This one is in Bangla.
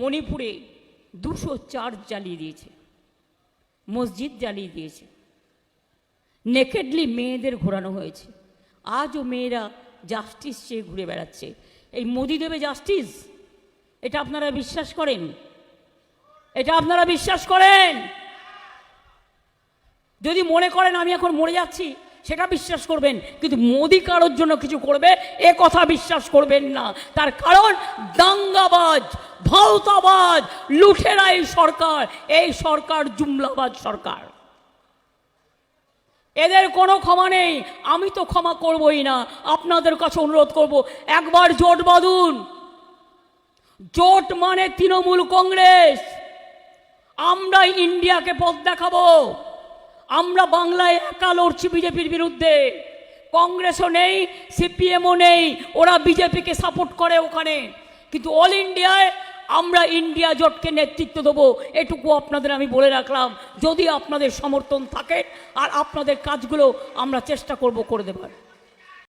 মণিপুরে দুশো চার্চ জ্বালিয়ে দিয়েছে, মসজিদ জ্বালিয়ে দিয়েছে। নেকেডলি মেয়েদের ঘোরানো হয়েছে। আজও মেয়েরা জাস্টিস চেয়ে ঘুরে বেড়াচ্ছে। এই মোদি দেবে জাস্টিস এটা আপনারা বিশ্বাস করেন? এটা আপনারা বিশ্বাস করেন? যদি মনে করেন আমি এখন মরে যাচ্ছি সেটা বিশ্বাস করবেন, কিন্তু মোদি কারোর জন্য কিছু করবে, এ কথা বিশ্বাস করবেন না। তার কারণ, দাঙ্গাবাজ, ভাওতাবাজ, লুঠেরা এই সরকার এই সরকার জুমলাবাজ সরকার। এদের কোনো ক্ষমা নেই, আমি তো ক্ষমা করবই না, আপনাদের কাছে অনুরোধ করব, একবার জোট বাঁধুন। জোট মানে তৃণমূল কংগ্রেস। আমরা ইন্ডিয়াকে পথ দেখাবো। আমরা বাংলায় একা লড়ছি বিজেপির বিরুদ্ধে। কংগ্রেসও নেই, সিপিএমও নেই, ওরা বিজেপিকে সাপোর্ট করে ওখানে। কিন্তু অল ইন্ডিয়ায় আমরা ইন্ডিয়া জোটকে নেতৃত্ব দেবো, এটুকু আপনাদের আমি বলে রাখলাম। যদি আপনাদের সমর্থন থাকে আর আপনাদের কাজগুলো আমরা চেষ্টা করব করে দেবার।